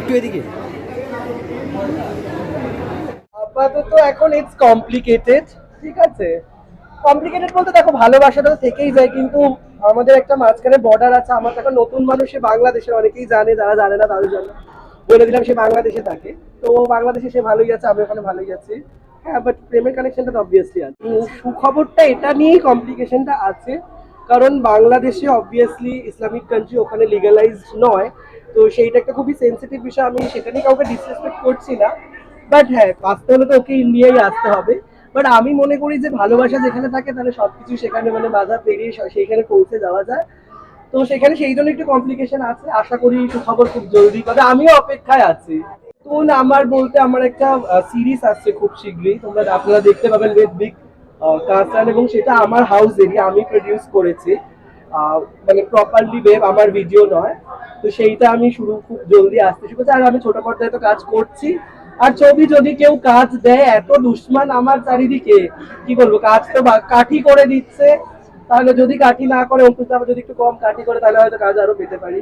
একটু এদিকে। আপাতত এখন ইটস কমপ্লিকেটেড ঠিক আছে? কমপ্লিকেটেড বলতে দেখো, ভালোবাসাটা তো থেকেই যায়, কিন্তু আমাদের একটা মাঝখানে বর্ডার আছে, আমার এখন নতুন মানুষে বাংলাদেশের অনেকেই জানে, যারা জানে না তাদের জন্য। বলে দিলাম সে বাংলাদেশে থাকে। তো বাংলাদেশে সে ভালোই আছে, আমি ওখানে ভালোই আছি। হ্যাঁ বাট প্রেমের কানেকশনটা তো অবভিয়াসলি আছে। সুখবরটা এটা নিয়েই কমপ্লিকেশনটা আছে, কারণ বাংলাদেশে অবভিয়াসলি ইসলামিক কান্ট্রি ওখানে লিগালাইজড নয়। তো সেইটা একটা খুবই সেন্সিটিভ বিষয়, আমি সেটা নিয়ে কাউকে ডিসরেসপেক্ট করছি না। বাট হ্যাঁ আসতে হলে তো ওকে ইন্ডিয়ায় আসতে হবে। বাট আমি মনে করি যে ভালোবাসা যেখানে থাকে, তাহলে সবকিছু সেখানে মানে বাধা পেরিয়ে সেইখানে পৌঁছে যাওয়া যায়। তো সেখানে সেই জন্য একটু কমপ্লিকেশন আছে। আশা করি একটু খবর খুব জলদি তবে আমিও অপেক্ষায় আছি। নতুন আমার বলতে আমার একটা সিরিজ আসছে খুব শীঘ্রই। তোমরা আপনারা দেখতে পাবেন উইথ বিগ কাস্টান এবং সেটা আমার হাউস এরিয়া আমি প্রডিউস করেছি। মানে প্রপারলি ওয়েব আমার ভিডিও নয়। তো সেইটা আমি শুরু খুব জলদি আসতে শুরু করছি আর আমি ছোট পর্দায় তো কাজ করছি। আর ছবি যদি কেউ কাজ দেয়, এত দুশ্মান আমার চারিদিকে। কি বলব, কাজ তো কাঠি করে দিচ্ছে। তাহলে যদি কাঠি না করে, অঙ্কুশ যদি একটু কম কাঠি করে, তাহলে হয়তো কাজ আরও পেতে পারি।